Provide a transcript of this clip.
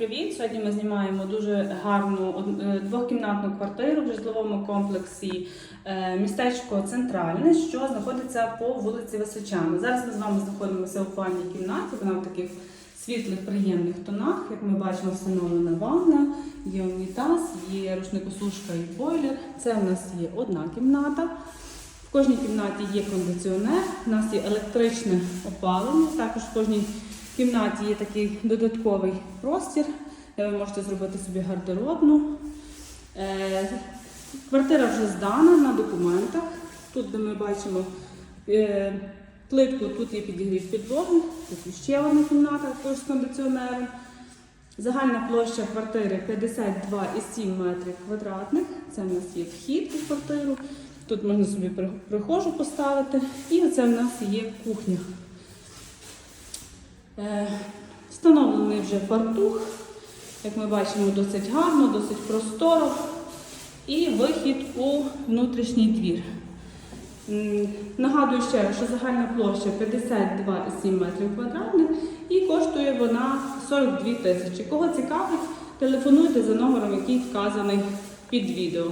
привіт! Сьогодні ми знімаємо дуже гарну е, двохкімнатну квартиру в житловому комплексі е, містечко Центральне, що знаходиться по вулиці Височани. Зараз ми з вами знаходимося у ванній кімнаті. Вона в таких світлих, приємних тонах. Як ми бачимо, встановлена ванна, є унітаз, є рушникосушка і бойлер. Це у нас є одна кімната. В кожній кімнаті є кондиціонер, у нас є електричне опалення. Також в кожній кімнаті є такий додатковий простір, де ви можете зробити собі гардеробну. Е, Квартира вже здана на документах. Тут, де ми бачимо е, плитку, тут є підігрів підлоги, тут ще одна кімната з кондиціонером. Загальна площа квартири 52,7 метрів квадратних. Це в нас є вхід у квартиру. Тут можна собі прихожу поставити. І оце в нас є кухня. Е, Встановлений вже фартух. Як ми бачимо, досить гарно, досить просторо. І вихід у внутрішній двір. Нагадую ще раз, що загальна площа 52,7 метрів квадратних і коштує вона 42 тисячі. Кого цікавить, телефонуйте за номером, який вказаний під відео.